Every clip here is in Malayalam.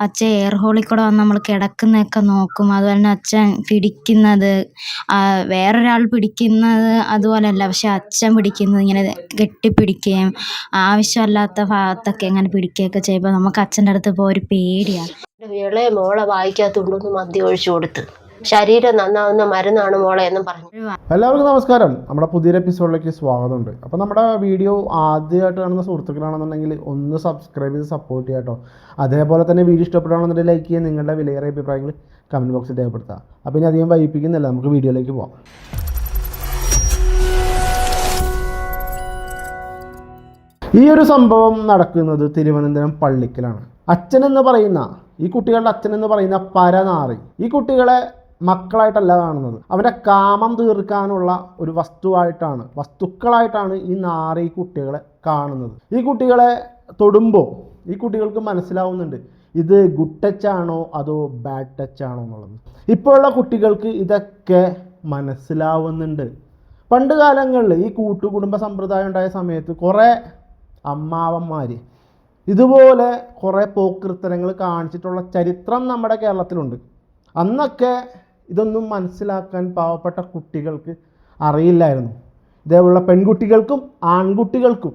അച്ഛൻ എയർ ഹോളിൽ കൂടെ വന്ന് നമ്മൾ കിടക്കുന്നതൊക്കെ നോക്കും. അതുപോലെ തന്നെ അച്ഛൻ പിടിക്കുന്നത് വേറൊരാൾ പിടിക്കുന്നത് അതുപോലെയല്ല. പക്ഷെ അച്ഛൻ പിടിക്കുന്നത് ഇങ്ങനെ കെട്ടിപ്പിടിക്കുകയും ആവശ്യമല്ലാത്ത ഭാഗത്തൊക്കെ ഇങ്ങനെ പിടിക്കുകയൊക്കെ ചെയ്യുമ്പോൾ നമുക്ക് അച്ഛന്റെ അടുത്ത് പോകാൻ ഒരു പേടിയാണ്. ഇളയ മോളെ വായിക്കകത്ത് മദ്യം ഒഴിച്ചു കൊടുത്ത്. ശരീരം നന്നാവുന്ന മരുന്നാണ് മോളെ എന്നും പറഞ്ഞു. എല്ലാവർക്കും നമസ്കാരം. നമ്മുടെ പുതിയൊരു എപ്പിസോഡിലേക്ക് സ്വാഗതമുണ്ട്. അപ്പോൾ നമ്മുടെ വീഡിയോ ആദ്യമായിട്ട് കാണുന്ന സുഹൃത്തുക്കളാണെന്നുണ്ടെങ്കിൽ ഒന്ന് സബ്സ്ക്രൈബ് ചെയ്ത് സപ്പോർട്ട് ചെയ്യാട്ടോ അതേപോലെ തന്നെ വീഡിയോ ഇഷ്ടപ്പെടുകയാണെന്നുണ്ടെങ്കിൽ ലൈക്ക് ചെയ്യുക നിങ്ങളുടെ വിലയേറിയ അഭിപ്രായങ്ങൾ കമന്റ് ബോക്സിൽ രേഖപ്പെടുത്തുക. അപ്പോൾ ഇനി അധികം വൈകിപ്പിക്കുന്നില്ല നമുക്ക് വീഡിയോയിലേക്ക് പോകാം ഈ ഒരു സംഭവം നടക്കുന്നത് തിരുവനന്തപുരം പള്ളിക്കലാണ്. അച്ഛൻ എന്ന് പറയുന്ന ഈ കുട്ടികളുടെ അച്ഛൻ എന്ന് പറയുന്ന പരനാറി. ഈ കുട്ടികളെ മക്കളായിട്ടല്ല കാണുന്നത്. അവന്റെ കാമം തീർക്കാനുള്ള ഒരു വസ്തുവായിട്ടാണ് വസ്തുക്കളായിട്ടാണ് ഈ നാറി കുട്ടികളെ കാണുന്നത്. ഈ കുട്ടികളെ തൊടുമ്പോൾ ഈ കുട്ടികൾക്ക് മനസ്സിലാവുന്നുണ്ട് ഇത് ഗുഡ് ടച്ചാണോ അതോ ബാഡ് ടച്ചാണോ എന്നുള്ളത്. ഇപ്പോഴുള്ള കുട്ടികൾക്ക് ഇതൊക്കെ മനസ്സിലാവുന്നുണ്ട്. പണ്ട് കാലങ്ങളിൽ ഈ കൂട്ടുകുടുംബ സമ്പ്രദായം ഉണ്ടായ സമയത്ത് കുറേ അമ്മാവന്മാർ ഇതുപോലെ കുറേ പോക്കൃത്തരങ്ങൾ കാണിച്ചിട്ടുള്ള ചരിത്രം നമ്മുടെ കേരളത്തിലുണ്ട്. അന്നൊക്കെ ഇതൊന്നും മനസ്സിലാക്കാൻ പാവപ്പെട്ട കുട്ടികൾക്ക് അറിയില്ലായിരുന്നു. ഇതേപോലുള്ള പെൺകുട്ടികൾക്കും ആൺകുട്ടികൾക്കും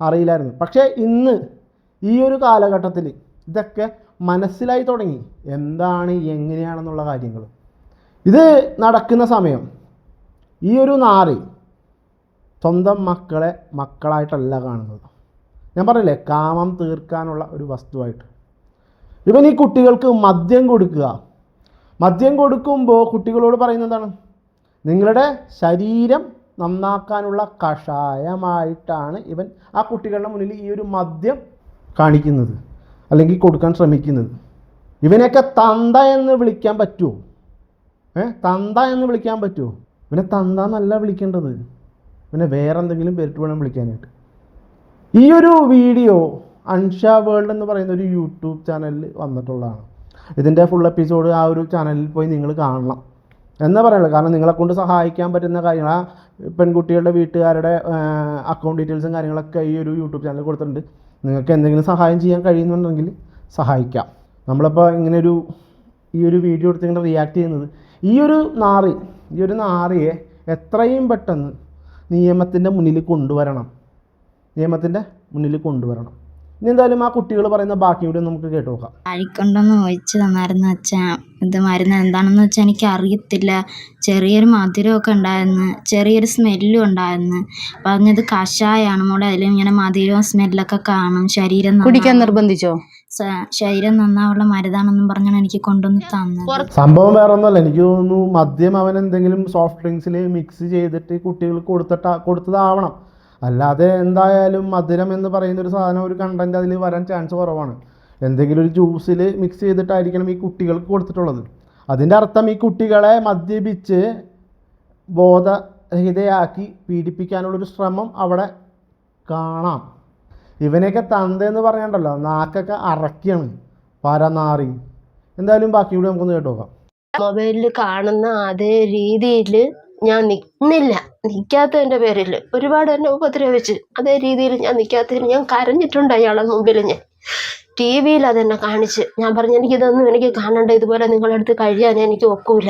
അറിയില്ലായിരുന്നു. പക്ഷേ ഇന്ന് ഈ ഒരു കാലഘട്ടത്തിൽ ഇതൊക്കെ മനസ്സിലായി തുടങ്ങി. എന്താണ് എങ്ങനെയാണെന്നുള്ള കാര്യങ്ങൾ. ഇത് നടക്കുന്ന സമയം ഈ ഒരു നാറി സ്വന്തം മക്കളെ മക്കളായിട്ടല്ല കാണുന്നത്. ഞാൻ പറഞ്ഞില്ലേ കാമം തീർക്കാനുള്ള ഒരു വസ്തുവായിട്ട്. ഇവൻ ഈ കുട്ടികൾക്ക് മദ്യം കൊടുക്കുക മദ്യം കൊടുക്കുമ്പോൾ കുട്ടികളോട് പറയുന്നതാണ് നിങ്ങളുടെ ശരീരം നന്നാക്കാനുള്ള കഷായമായിട്ടാണ് ഇവൻ ആ കുട്ടികളുടെ മുന്നിൽ ഈ ഒരു മദ്യം കാണിക്കുന്നത് അല്ലെങ്കിൽ കൊടുക്കാൻ ശ്രമിക്കുന്നത്. ഇവനെയൊക്കെ തന്ത എന്ന് വിളിക്കാൻ പറ്റുമോ ഏ? തന്ത എന്ന് വിളിക്കാൻ പറ്റുമോ ഇവനെ തന്ത എന്നല്ല വിളിക്കേണ്ടത്. ഇവനെ വേറെ എന്തെങ്കിലും പേരിട്ട് വേണം വിളിക്കാനായിട്ട്. ഈ ഒരു വീഡിയോ അൻഷ വേൾഡ് എന്ന് പറയുന്ന ഒരു യൂട്യൂബ് ചാനലിൽ വന്നിട്ടുള്ളതാണ്. ഇതിന്റെ ഫുൾ എപ്പിസോഡ് ആ ഒരു ചാനലിൽ പോയി നിങ്ങൾ കാണണം. എന്ന് പറയുള്ളൂ കാരണം നിങ്ങളെ കൊണ്ട് സഹായിക്കാൻ പറ്റുന്ന കാര്യങ്ങൾ ആ പെൺകുട്ടികളുടെ വീട്ടുകാരുടെ അക്കൗണ്ട് ഡീറ്റെയിൽസും കാര്യങ്ങളൊക്കെ ഈ ഒരു യൂട്യൂബ് ചാനലിൽ കൊടുത്തിട്ടുണ്ട്. നിങ്ങൾക്ക് എന്തെങ്കിലും സഹായം ചെയ്യാൻ കഴിയുന്നുണ്ടെങ്കിൽ സഹായിക്കാം. നമ്മളിപ്പോൾ ഇങ്ങനെ ഒരു ഈ ഒരു വീഡിയോ എടുത്ത് ഇങ്ങനെ റിയാക്ട് ചെയ്യുന്നത് ഈ ഒരു നാറി ഈ ഒരു നാറിയെ എത്രയും പെട്ടെന്ന് നിയമത്തിന്റെ മുന്നിൽ കൊണ്ടുവരണം. നിയമത്തിന്റെ മുന്നിൽ കൊണ്ടുവരണം. ഇനി എന്തായാലും ആ കുട്ടികൾ പറയുന്ന ബാക്കി കൂടി നമുക്ക് കേട്ട് നോക്കാം. അഴിക്കൊണ്ടൊന്ന് ഒഴിച്ച് തന്നായിരുന്നു അച്ഛൻ ഇത് മരുന്ന് എന്താണെന്ന് വെച്ചാൽ എനിക്ക് അറിയത്തില്ല. ചെറിയൊരു മധുരമൊക്കെ ഉണ്ടായിരുന്നു. ചെറിയൊരു സ്മെല്ലും ഉണ്ടായിരുന്നു. പറഞ്ഞത് കഷായമാണ് മോളെ. അതിൽ ഇങ്ങനെ മധുരവും സ്മെല്ലൊക്കെ കാണും. ശരീരം നന്നാ- കുടിക്കാൻ നിർബന്ധിച്ചോ? സ- ശരീരം നന്നാവുള്ള മരുന്നാണെന്നും പറഞ്ഞാണ് എനിക്ക് കൊണ്ടുവന്ന് തന്നത്. സംഭവം വേറെ ഒന്നുമല്ല. എനിക്ക് തോന്നുന്നു മദ്യം അവൻ എന്തെങ്കിലും സോഫ്റ്റ് ഡ്രിങ്ക്സിൽ മിക്സ് ചെയ്തിട്ട് കുട്ടികൾക്ക് കൊടുത്തിട്ട് കൊടുത്തതാവണം. അല്ലാതെ എന്തായാലും മധുരം എന്ന് പറയുന്ന ഒരു സാധനം ഒരു കണ്ടന്റ് അതിൽ വരാൻ ചാൻസ് കുറവാണ്. എന്തെങ്കിലും ഒരു ജ്യൂസിൽ മിക്സ് ചെയ്തിട്ടായിരിക്കണം ഈ കുട്ടികൾക്ക് കൊടുത്തിട്ടുള്ളത്. അതിന്റെ അർത്ഥം ഈ കുട്ടികളെ മദ്യപിച്ച് ബോധരഹിതയാക്കി പീഡിപ്പിക്കാനുള്ളൊരു ശ്രമം അവിടെ കാണാം. ഇവനെയൊക്കെ തന്തയെന്ന് പറയണ്ടല്ലോ നാക്കൊക്കെ അറക്കിയാണ് പരനാറി. എന്തായാലും ബാക്കി കൂടി നമുക്കൊന്ന് കേട്ടോക്കാം. മൊബൈലിൽ കാണുന്ന അതേ രീതിയിൽ ഞാൻ നിന്നില്ല. നിൽക്കാത്തതിന്റെ പേരിൽ ഒരുപാട് എന്നെ ഉപദ്രവിച്ച് അതേ രീതിയിൽ ഞാൻ നിൽക്കാത്തതിന് ഞാൻ കരഞ്ഞിട്ടുണ്ട് അയാളെ മുമ്പിൽ ഞാൻ. ടി വിയിൽ അതെന്നെ കാണിച്ച് ഞാൻ പറഞ്ഞു എനിക്കിതൊന്നും എനിക്ക് കാണണ്ട. ഇതുപോലെ നിങ്ങളടുത്ത് കഴിയാൻ എനിക്ക് ഒക്കൂല.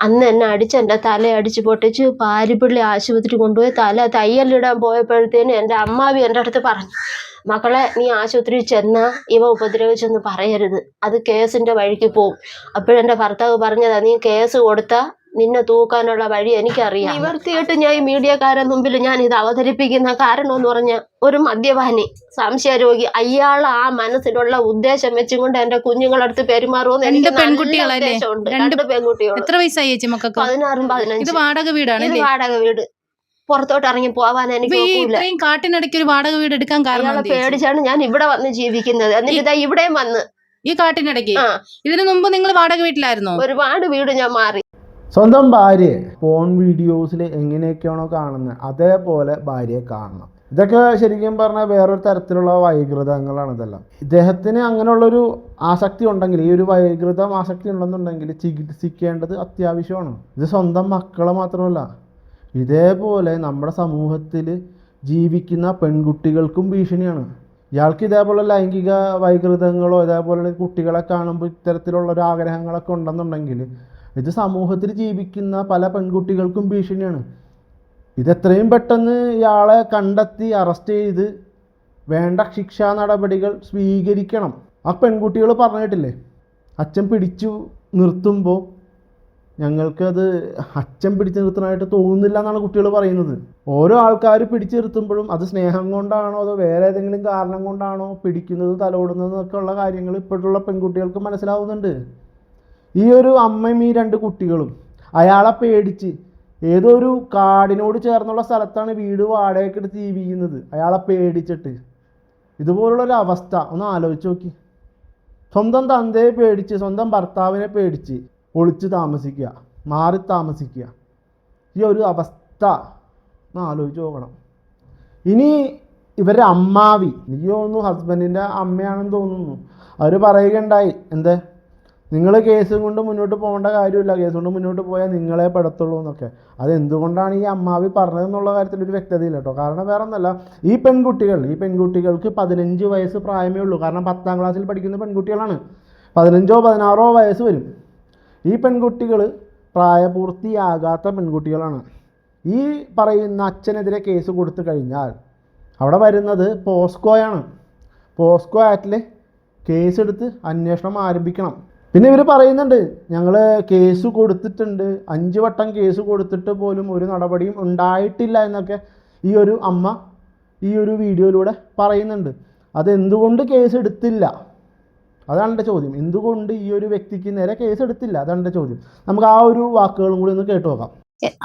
അന്ന് എന്നെ അടിച്ച് എന്റെ തല അടിച്ച് പൊട്ടിച്ച് പാരിപ്പള്ളി ആശുപത്രി കൊണ്ടുപോയി തല തയ്യലിടാൻ പോയപ്പോഴത്തേന് എന്റെ അമ്മാവി എന്റെ അടുത്ത് പറഞ്ഞു മക്കളെ നീ ആശുപത്രിയിൽ ചെന്നാൽ ഇവ ഉപദ്രവിച്ചെന്ന് പറയരുത്. അത് കേസിന്റെ വഴിക്ക് പോവും. അപ്പോഴെന്റെ ഭർത്താവ് പറഞ്ഞതാ നീ കേസ് കൊടുത്താ നിന്നെ തൂക്കാനുള്ള വഴി എനിക്കറിയാം. നിവർത്തിയിട്ട് ഞാൻ ഈ മീഡിയക്കാരെ മുമ്പിൽ ഞാൻ ഇത് അവതരിപ്പിക്കുന്ന കാരണം എന്ന് പറഞ്ഞ ഒരു മദ്യപാനി സംശയരോഗി അയാൾ ആ മനസ്സിലുള്ള ഉദ്ദേശം വെച്ചും കൊണ്ട് എന്റെ കുഞ്ഞുങ്ങളടുത്ത് പെരുമാറുമെന്ന് എനിക്ക് നല്ല പെൺകുട്ടികളല്ലേ? രണ്ട് പെൺകുട്ടികൾ എത്ര വയസ്സായി ചേച്ചി മക്കൾക്ക്? പതിനാറും ഇത് പതിനഞ്ചും വാടക ഇത് വാടക വീട്. പുറത്തോട്ട് ഇറങ്ങി പോവാൻ എനിക്ക് ഇത്രയും കാട്ടിനിടയ്ക്ക് ഒരു വാടക വീട് എടുക്കാൻ കാരണം പേടിച്ചാണ് ഞാൻ ഇവിടെ വന്ന് ജീവിക്കുന്നത്. എന്നിട്ട് ഇതാ ഇവിടെയും വന്ന്. ഈ കാട്ടിനിടയ്ക്ക്? ഇതിനു മുമ്പ് നിങ്ങൾ വാടക വീട്ടിലായിരുന്നോ? ഒരുപാട് വീട് ഞാൻ മാറി. സ്വന്തം ഭാര്യയെ ഫോൺ വീഡിയോസിൽ എങ്ങനെയൊക്കെയാണോ കാണുന്നത് അതേപോലെ ഭാര്യയെ കാണണം. ഇതൊക്കെ ശരിക്കും പറഞ്ഞാൽ വേറൊരു തരത്തിലുള്ള വൈകൃതങ്ങളാണ് ഇതെല്ലാം. ഇദ്ദേഹത്തിന് അങ്ങനെയുള്ളൊരു ആസക്തി ഉണ്ടെങ്കിൽ ഈ ഒരു വൈകൃതം ആസക്തി ഉണ്ടെന്നുണ്ടെങ്കിൽ ചികിത്സിക്കേണ്ടത് അത്യാവശ്യമാണ്. ഇത് സ്വന്തം മക്കളെ മാത്രമല്ല ഇതേപോലെ നമ്മുടെ സമൂഹത്തിൽ ജീവിക്കുന്ന പെൺകുട്ടികൾക്കും ഭീഷണിയാണ്. ഇയാൾക്ക് ഇതേപോലെ ലൈംഗിക വൈകൃതങ്ങളോ ഇതേപോലെ കുട്ടികളെ കാണുമ്പോൾ ഇത്തരത്തിലുള്ള ഒരു ആഗ്രഹങ്ങളൊക്കെ ഉണ്ടെന്നുണ്ടെങ്കിൽ ഇത് സമൂഹത്തിൽ ജീവിക്കുന്ന പല പെൺകുട്ടികൾക്കും ഭീഷണിയാണ്. ഇതെത്രയും പെട്ടെന്ന് ഇയാളെ കണ്ടെത്തി അറസ്റ്റ് ചെയ്ത് വേണ്ട ശിക്ഷാ നടപടികൾ സ്വീകരിക്കണം. ആ പെൺകുട്ടികൾ പറഞ്ഞിട്ടില്ലേ അച്ഛൻ പിടിച്ചു നിർത്തുമ്പോൾ ഞങ്ങൾക്കത് അച്ഛൻ പിടിച്ചു നിർത്തണമായിട്ട് തോന്നുന്നില്ല എന്നാണ് കുട്ടികൾ പറയുന്നത്. ഓരോ ആൾക്കാർ പിടിച്ചു നിർത്തുമ്പോഴും അത് സ്നേഹം കൊണ്ടാണോ അതോ വേറെ ഏതെങ്കിലും കാരണം കൊണ്ടാണോ പിടിക്കുന്നത് തലോടുന്നത് എന്നൊക്കെ ഉള്ള കാര്യങ്ങൾ ഇപ്പോഴുള്ള പെൺകുട്ടികൾക്ക് മനസ്സിലാവുന്നുണ്ട്. ഈ ഒരു അമ്മയും ഈ രണ്ട് കുട്ടികളും അയാളെ പേടിച്ച് ഏതോ ഒരു കാടിനോട് ചേർന്നുള്ള സ്ഥലത്താണ് വീട് വാടകയ്ക്ക് എടുത്ത് ജീവിക്കുന്നത്. അയാളെ പേടിച്ചിട്ട്. ഇതുപോലുള്ളൊരു അവസ്ഥ. ഒന്ന് ആലോചിച്ച് നോക്കി. സ്വന്തം തന്തയെ പേടിച്ച് സ്വന്തം ഭർത്താവിനെ പേടിച്ച് ഒളിച്ച് താമസിക്കുക മാറി താമസിക്കുക. ഈ ഒരു അവസ്ഥ ഒന്ന് ആലോചിച്ച് നോക്കണം. ഇനി ഇവരുടെ അമ്മാവി എനിക്ക് തോന്നുന്നു ഹസ്ബൻഡിന്റെ അമ്മയാണെന്ന് തോന്നുന്നു. അവർ പറയുകയുണ്ടായി. എന്താ? നിങ്ങൾ കേസ് കൊണ്ട് മുന്നോട്ട് പോകേണ്ട കാര്യമില്ല. കേസ് കൊണ്ട് മുന്നോട്ട് പോയാൽ നിങ്ങളെ പെടത്തുള്ളൂ എന്നൊക്കെ. അത് എന്തുകൊണ്ടാണ് ഈ അമ്മാവി പറഞ്ഞതെന്നുള്ള കാര്യത്തിൽ ഒരു വ്യക്തതയില്ല കേട്ടോ. കാരണം വേറെ ഒന്നല്ല ഈ പെൺകുട്ടികൾ ഈ പെൺകുട്ടികൾക്ക് പതിനഞ്ച് വയസ്സ് പ്രായമേ ഉള്ളൂ. കാരണം പത്താം ക്ലാസ്സിൽ പഠിക്കുന്ന പെൺകുട്ടികളാണ്. പതിനഞ്ചോ പതിനാറോ വയസ്സ് വരും. ഈ പെൺകുട്ടികൾ പ്രായപൂർത്തിയാകാത്ത പെൺകുട്ടികളാണ്. ഈ പറയുന്ന അച്ഛനെതിരെ കേസ് കൊടുത്തു കഴിഞ്ഞാൽ അവിടെ വരുന്നത് പോസ്കോയാണ്. പോസ്കോ ആക്റ്റിൽ കേസെടുത്ത് അന്വേഷണം ആരംഭിക്കണം. പിന്നെ ഇവർ പറയുന്നുണ്ട് ഞങ്ങൾ കേസ് കൊടുത്തിട്ടുണ്ട് അഞ്ച് വട്ടം കേസ് കൊടുത്തിട്ട് പോലും ഒരു നടപടിയും ഉണ്ടായിട്ടില്ല എന്നൊക്കെ ഈ ഒരു അമ്മ ഈ ഒരു വീഡിയോയിലൂടെ പറയുന്നുണ്ട്. അതെന്തുകൊണ്ട് കേസ് എടുത്തില്ല? അതാണ് എന്റെ ചോദ്യം. എന്തുകൊണ്ട് ഈ ഒരു വ്യക്തിക്ക് നേരെ കേസ് എടുത്തില്ല? അതാണ് എന്റെ ചോദ്യം. നമുക്ക് ആ ഒരു വാക്കുകളും കൂടി ഒന്ന് കേട്ടു നോക്കാം.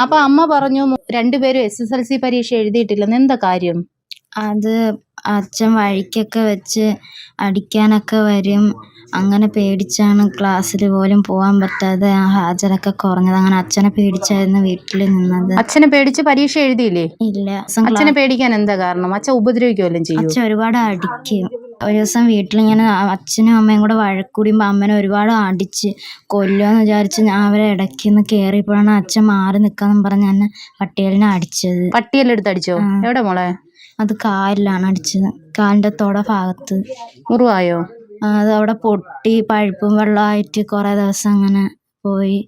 അപ്പൊ അമ്മ പറഞ്ഞു രണ്ടുപേരും എസ് എസ് എൽ സി പരീക്ഷ എഴുതിയിട്ടില്ലെന്ന് എന്താ കാര്യം? അത് അച്ഛൻ വഴിക്കൊക്കെ വെച്ച് അടിക്കാനൊക്കെ വരും. അങ്ങനെ പേടിച്ചാണ് ക്ലാസ്സിൽ പോലും പോകാൻ പറ്റാതെ ആ ഹാജരൊക്കെ കുറഞ്ഞത്. അങ്ങനെ അച്ഛനെ പേടിച്ചായിരുന്നു വീട്ടിൽ നിന്നത്. അച്ഛനെ പേടിച്ച് പരീക്ഷ എഴുതിയില്ലേ? ഇല്ല. അച്ഛനെ പേടിക്കാൻ എന്താ കാരണം? അച്ഛൻ ഉപദ്രവിക്കുമല്ലോ ചെയ്യും അച്ഛൻ ഒരുപാട് അടിക്കും. ഒരു ദിവസം വീട്ടിലിങ്ങനെ ഞാൻ അച്ഛനും അമ്മയും കൂടെ വഴക്കൂടിയുമ്പോൾ അമ്മനെ ഒരുപാട് അടിച്ച് കൊല്ലുമെന്ന് വിചാരിച്ച് ഞാൻ അവരെ ഇടയ്ക്ക് നിന്ന് കയറിയപ്പോഴാണ് അച്ഛൻ മാറി നിൽക്കാന്ന് പറഞ്ഞ് എന്നെ പട്ടിയലിനെ അടിച്ചത്. പട്ടിയലെടുത്ത് അടിച്ചോ? എവിടെ മോളെ? അത് കാലിലാണ് അടിച്ചത്. കാലിന്റെ തൊട ഭാഗത്ത് മുറിവായോ അത് അവിടെ പൊട്ടി പഴുപ്പും വെള്ളമായിട്ട് കുറേ ദിവസം അങ്ങനെ പോയി.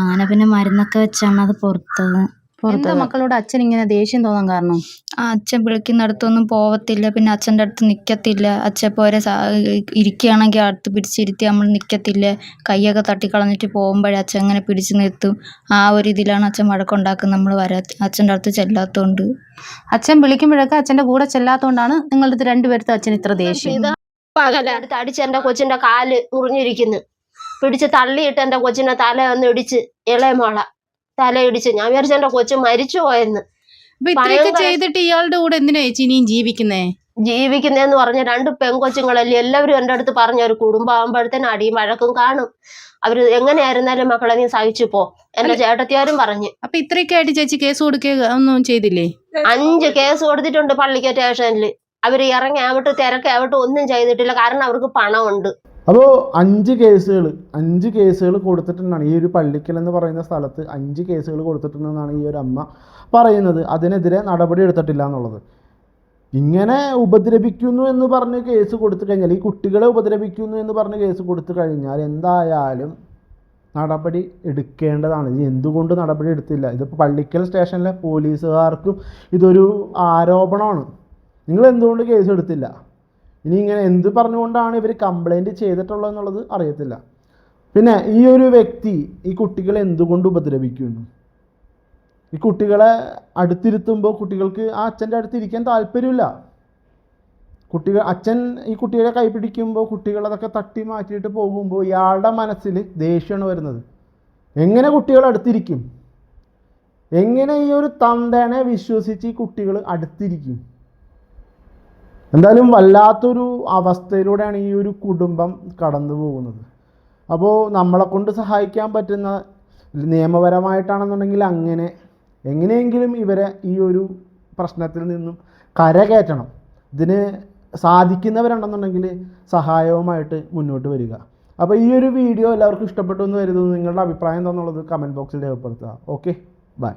അങ്ങനെ പിന്നെ മരുന്നൊക്കെ വെച്ചാണ് അത് പുറത്തത്. എന്താ മക്കളോട് അച്ഛൻ ഇങ്ങനെ ദേഷ്യം തോന്നാൻ കാരണം? ആ അച്ഛൻ വിളിക്കുന്നിടത്തൊന്നും പോവത്തില്ല. പിന്നെ അച്ഛന്റെ അടുത്ത് നിൽക്കത്തില്ല അച്ഛൻ പോരെ ഇരിക്കുകയാണെങ്കിൽ അടുത്ത് പിടിച്ചിരുത്തി നമ്മൾ നിൽക്കത്തില്ല കൈയൊക്കെ തട്ടിക്കളഞ്ഞിട്ട് പോകുമ്പോഴേ അച്ഛൻ അങ്ങനെ പിടിച്ചു നിർത്തും. ആ ഒരു ഇതിലാണ് അച്ഛൻ വഴക്കുണ്ടാക്കുന്നത്. നമ്മൾ വരാ അച്ഛന്റെ അടുത്ത് ചെല്ലാത്തതുകൊണ്ട് അച്ഛൻ വിളിക്കുമ്പോഴൊക്കെ അച്ഛന്റെ കൂടെ ചെല്ലാത്തതുകൊണ്ടാണ് നിങ്ങളുടെ അടുത്ത് രണ്ടുപേരത്തെ അച്ഛൻ ഇത്ര ദേഷ്യം. ഇത് പകല അടുത്ത് അടിച്ച് എന്റെ കൊച്ചിന്റെ കാൽ മുറിഞ്ഞിരിക്കുന്നു. പിടിച്ച് തള്ളിയിട്ട് എന്റെ കൊച്ചിന്റെ തല ഒന്ന് ഇടിച്ച് ഇളയ മോള തല ഇടിച്ച് ഞാൻ വിചാരിച്ചു എന്റെ കൊച്ചു മരിച്ചു പോയെന്ന്. അപ്പൊ ഇത്രയൊക്കെ ചെയ്തിട്ട് ഇയാളുടെ കൂടെ എന്തിനാ ചേച്ചി ഇനിയും ജീവിക്കുന്നേ? ജീവിക്കുന്നതെന്ന് പറഞ്ഞ രണ്ട് പെൺകൊച്ചുങ്ങളല്ലേ എല്ലാവരും എന്റെ അടുത്ത് പറഞ്ഞ ഒരു കുടുംബമാകുമ്പോഴത്തേന് അടിയും വഴക്കും കാണും. അവർ എങ്ങനെയായിരുന്നാലും മക്കളെ നീ സഹിച്ചു പോ എന്റെ ചേട്ടത്തിയാരും പറഞ്ഞു. അപ്പൊ ഇത്രയൊക്കെ ആയിട്ട് ചേച്ചി കേസ് കൊടുക്കുക ഒന്നും ചെയ്തില്ലേ? അഞ്ച് കേസ് കൊടുത്തിട്ടുണ്ട് പള്ളിക്ക സ്റ്റേഷനിൽ അവർ ഇറങ്ങി ആവട്ടെ തിരക്കാവട്ടെ ഒന്നും ചെയ്തിട്ടില്ല. കാരണം അവർക്ക് പണമുണ്ട്. അപ്പോൾ അഞ്ച് കേസുകൾ അഞ്ച് കേസുകൾ കൊടുത്തിട്ടുണ്ടാണ്. ഈ ഒരു പള്ളിക്കൽ എന്ന് പറയുന്ന സ്ഥലത്ത് അഞ്ച് കേസുകൾ കൊടുത്തിട്ടുണ്ടെന്നാണ് ഈ ഒരു അമ്മ പറയുന്നത്. അതിനെതിരെ നടപടി എടുത്തിട്ടില്ല എന്നുള്ളത്. ഇങ്ങനെ ഉപദ്രവിക്കുന്നു എന്ന് പറഞ്ഞ് കേസ് കൊടുത്തു കഴിഞ്ഞാൽ ഈ കുട്ടികളെ ഉപദ്രവിക്കുന്നു എന്ന് പറഞ്ഞ് കേസ് കൊടുത്തു കഴിഞ്ഞാൽ എന്തായാലും നടപടി എടുക്കേണ്ടതാണ്. ഇനി എന്തുകൊണ്ട് നടപടി എടുത്തില്ല? ഇതിപ്പോൾ പള്ളിക്കൽ സ്റ്റേഷനിലെ പോലീസുകാർക്കും ഇതൊരു ആരോപണമാണ്. നിങ്ങൾ എന്തുകൊണ്ട് കേസ് എടുത്തില്ല? ഇനി ഇങ്ങനെ എന്ത് പറഞ്ഞുകൊണ്ടാണ് ഇവർ കംപ്ലൈന്റ് ചെയ്തിട്ടുള്ളത് എന്നുള്ളത് അറിയത്തില്ല. പിന്നെ ഈ ഒരു വ്യക്തി ഈ കുട്ടികളെ എന്തുകൊണ്ട് ഉപദ്രവിക്കുന്നു? ഈ കുട്ടികളെ അടുത്തിരുത്തുമ്പോൾ കുട്ടികൾക്ക് ആ അച്ഛന്റെ അടുത്ത് ഇരിക്കാൻ താല്പര്യമില്ല. കുട്ടികൾ അച്ഛൻ ഈ കുട്ടികളെ കൈപിടിക്കുമ്പോൾ കുട്ടികളതൊക്കെ തട്ടി മാറ്റിയിട്ട് പോകുമ്പോൾ ഇയാളുടെ മനസ്സിൽ ദേഷ്യമാണ് വരുന്നത്. എങ്ങനെ കുട്ടികൾ അടുത്തിരിക്കും? എങ്ങനെ ഈ ഒരു തന്തേനെ വിശ്വസിച്ച് ഈ കുട്ടികൾ അടുത്തിരിക്കും? എന്തായാലും വല്ലാത്തൊരു അവസ്ഥയിലൂടെയാണ് ഈ ഒരു കുടുംബം കടന്നു പോകുന്നത്. അപ്പോൾ നമ്മളെ കൊണ്ട് സഹായിക്കാൻ പറ്റുന്ന നിയമപരമായിട്ടാണെന്നുണ്ടെങ്കിൽ അങ്ങനെ എങ്ങനെയെങ്കിലും ഇവരെ ഈ ഒരു പ്രശ്നത്തിൽ നിന്നും കരകയറ്റണം. ഇതിന് സാധിക്കുന്നവരുണ്ടെന്നുണ്ടെങ്കിൽ സഹായവുമായിട്ട് മുന്നോട്ട് വരിക. അപ്പോൾ ഈ ഒരു വീഡിയോ എല്ലാവർക്കും ഇഷ്ടപ്പെട്ടു എന്ന് കരുതുന്നു. നിങ്ങളുടെ അഭിപ്രായം എന്താണെന്നുള്ളത് കമന്റ് ബോക്സിൽ രേഖപ്പെടുത്തുക. Okay bye.